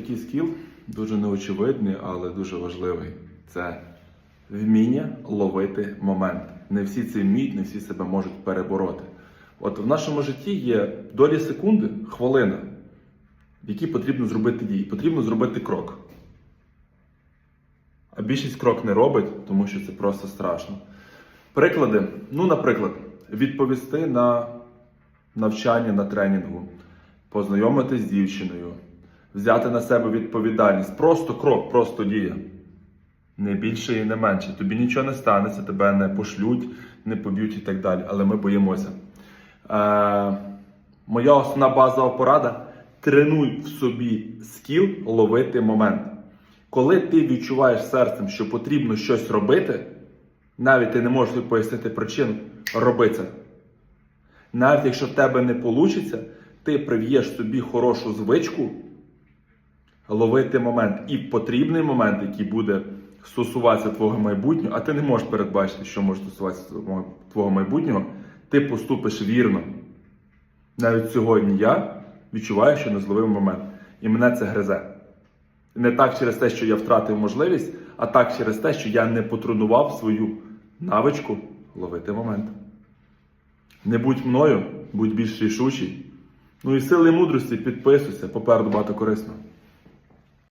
Такий скіл дуже неочевидний, але дуже важливий. Це вміння ловити момент. Не всі це вміють, не всі себе можуть перебороти. От в нашому житті є долі секунди, хвилина, в якій потрібно зробити дії. Потрібно зробити крок. А більшість крок не робить, тому що це просто страшно. Приклади. Ну, наприклад, відповісти на навчання на тренінгу, познайомитись з дівчиною, взяти на себе відповідальність. Просто крок, просто дія. Не більше і не менше. Тобі нічого не станеться, тебе не пошлють, не поб'ють і так далі. Але ми боїмося. Е, моя основна базова порада: тренуй в собі скіл ловити момент. Коли ти відчуваєш серцем, що потрібно щось робити, навіть ти не можеш пояснити причину, роби це. Навіть якщо в тебе не вийде, ти прив'єш собі хорошу звичку ловити момент. І потрібний момент, який буде стосуватися твого майбутнього, а ти не можеш передбачити, що може стосуватися твого- майбутнього, ти поступиш вірно. Навіть сьогодні я відчуваю, що не зловив момент. І мене це гризе. Не так через те, що я втратив можливість, а так через те, що я не потренував свою навичку ловити момент. Не будь мною, будь більш рішучий. Ну і сили мудрості підписуйся, попереду багато корисного.